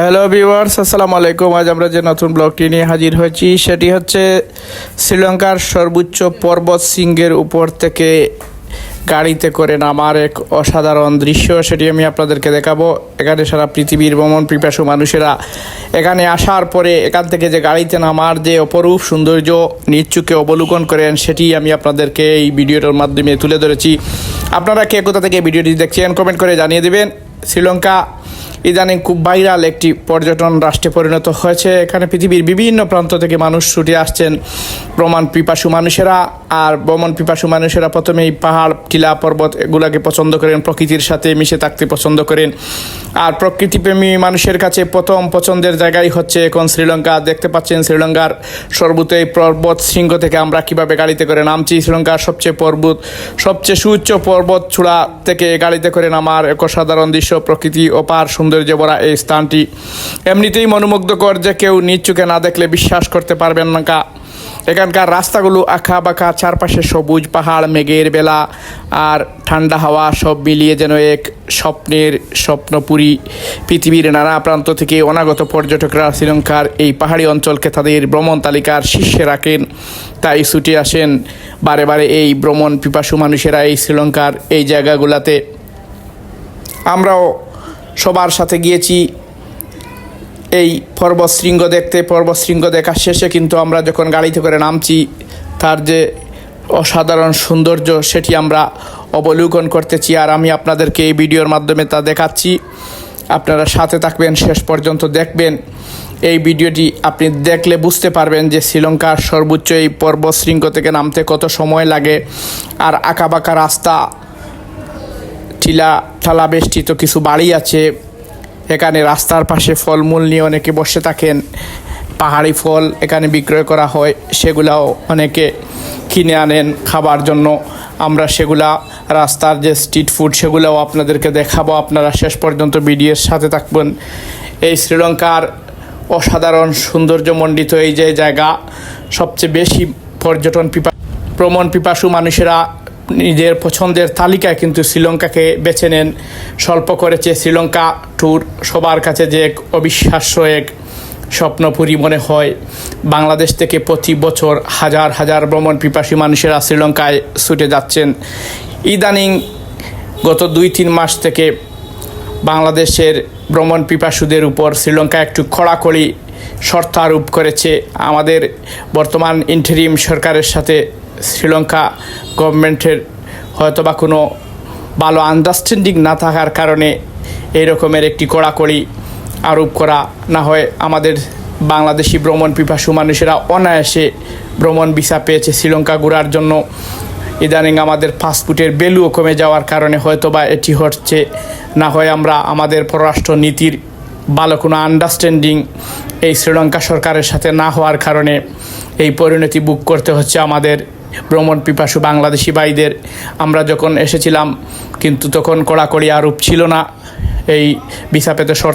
Hello viewers আসসালামু আলাইকুম। আজ আমরা যে নতুন ব্লগটি নিয়ে হাজির হয়েছি, সেটি হচ্ছে শ্রীলঙ্কার সর্বোচ্চ পর্বত শৃঙ্গের উপর থেকে গাড়িতে করে নামার এক অসাধারণ দৃশ্য। সেটি আমি আপনাদেরকে দেখাবো। এখানে সারা পৃথিবীর ভ্রমণ পিপাসু মানুষেরা এখানে আসার পরে এখান থেকে যে গাড়িতে নামার যে অপরূপ সৌন্দর্য নিচ্চুকে অবলোকন করেন, সেটি আমি আপনাদেরকে এই ভিডিওটার মাধ্যমে তুলে ধরেছি। আপনারা কে কোথা থেকে ভিডিওটি দেখছেন কমেন্ট করে জানিয়ে দেবেন। শ্রীলঙ্কা ইদানিং খুব ভাইরাল একটি পর্যটন রাষ্ট্রে পরিণত হয়েছে। এখানে পৃথিবীর বিভিন্ন প্রান্ত থেকে মানুষ ছুটে আসছেন। ভ্রমণ পিপাসু মানুষেরা আর ভ্রমণ পিপাসু মানুষেরা প্রথমেই পাহাড়, টিলা, পর্বত এগুলাকে পছন্দ করেন, প্রকৃতির সাথে মিশে থাকতে পছন্দ করেন। আর প্রকৃতিপ্রেমী মানুষের কাছে প্রথম পছন্দের জায়গাই হচ্ছে এখন শ্রীলঙ্কা। দেখতে পাচ্ছেন শ্রীলঙ্কার সর্বোচ্চ পর্বত শৃঙ্গ থেকে আমরা কীভাবে গাড়িতে করে নামছি। শ্রীলঙ্কার সবচেয়ে পর্বত, সবচেয়ে সুউচ্চ পর্বত চূড়া থেকে গাড়িতে করে নামার এক সাধারণ দৃশ্য প্রকৃতি অপার সৌন্দর্যে ভরা এই স্থানটি। এমনিতেই মনোমুগ্ধকর যে কেউ নিজ চোখে না দেখলে বিশ্বাস করতে পারবেন না। কা এখানকার রাস্তাগুলো আঁকা বাঁকা চারপাশে সবুজ পাহাড়, মেঘের বেলা আর ঠান্ডা হাওয়া সব মিলিয়ে যেন এক স্বপ্নের স্বপ্নপুরী। পৃথিবীর নানা প্রান্ত থেকে অনাগত পর্যটকরা শ্রীলঙ্কার এই পাহাড়ি অঞ্চলকে তাদের ভ্রমণ তালিকার শীর্ষে রাখেন। তাই ছুটে আসেন বারে বারে এই ভ্রমণ পিপাসু মানুষেরা এই শ্রীলঙ্কার এই জায়গাগুলোতে। আমরাও সবার সাথে গিয়েছি। এই পর্বত শৃঙ্গ দেখতে পর্বত শৃঙ্গ দেখার শেষে কিন্তু আমরা যখন গাড়িতে করে নামছি, তার যে অসাধারণ সৌন্দর্য সেটি আমরা অবলোকন করতেছি। আর আমি আপনাদেরকে এই ভিডিওর মাধ্যমে তা দেখাচ্ছি। আপনারা সাথে থাকবেন, শেষ পর্যন্ত দেখবেন। এই ভিডিওটি আপনি দেখলে বুঝতে পারবেন যে শ্রীলঙ্কার সর্বোচ্চ এই পর্বত শৃঙ্গ থেকে নামতে কত সময় লাগে। আর আঁকাবাঁকা রাস্তা টিলা ঠালা বেষ্টিত কিছু বাড়ি আছে। এখানে রাস্তার পাশে ফলমূল নিয়ে অনেকে বসে থাকেন। পাহাড়ি ফল এখানে বিক্রয় করা হয়, সেগুলাও অনেকে কিনে আনেন খাবার জন্য। আমরা সেগুলা রাস্তার যে স্ট্রিট ফুড সেগুলোও আপনাদেরকে দেখাবো। আপনারা শেষ পর্যন্ত ভিডিওর সাথে থাকবেন। এই শ্রীলঙ্কার অসাধারণ সৌন্দর্যমণ্ডিত এই যে জায়গা, সবচেয়ে বেশি পর্যটন পিপা, ভ্রমণ পিপাসু মানুষেরা নিজের পছন্দের তালিকায় কিন্তু শ্রীলঙ্কাকে বেছে নেন। স্বল্প করেছে শ্রীলঙ্কা ট্যুর সবার কাছে যে এক অবিশ্বাস্য এক স্বপ্নপুরী মনে হয়। বাংলাদেশ থেকে প্রতি বছর হাজার হাজার ভ্রমণ পিপাসী মানুষেরা শ্রীলঙ্কায় ছুটে যাচ্ছেন। ইদানিং গত দুই তিন মাস থেকে বাংলাদেশের ভ্রমণ পিপাসুদের উপর শ্রীলঙ্কা একটু কড়াকড়ি শর্ত আরোপ করেছে। আমাদের বর্তমান ইন্টারিম সরকারের সাথে শ্রীলঙ্কা গভর্নমেন্টের হয়তো বা কোনো ভালো আন্ডারস্ট্যান্ডিং না থাকার কারণে এই রকমের একটি কড়াকড়ি আরোপ করা না হয়। আমাদের বাংলাদেশি ভ্রমণ পিপাসু মানুষেরা অনায়াসে ভ্রমণ ভিসা পেয়েছে শ্রীলঙ্কা ঘোরার জন্য। ইদানিং আমাদের পাসপোর্টের ভ্যালুও কমে যাওয়ার কারণে হয়তো বা এটি হচ্ছে না হয় আমরা আমাদের পররাষ্ট্র নীতির ভালো কোনো আন্ডারস্ট্যান্ডিং এই শ্রীলঙ্কা সরকারের সাথে না হওয়ার কারণে এই পরিণতি বুক করতে হচ্ছে আমাদের ভ্রমণ পিপাসু বাংলাদেশি ভাইদের, আমরা যখন এসেছিলাম, কিন্তু তখন কড়াকড়ি আরোপ ছিল না। এই ভিসা পেতে শর্ত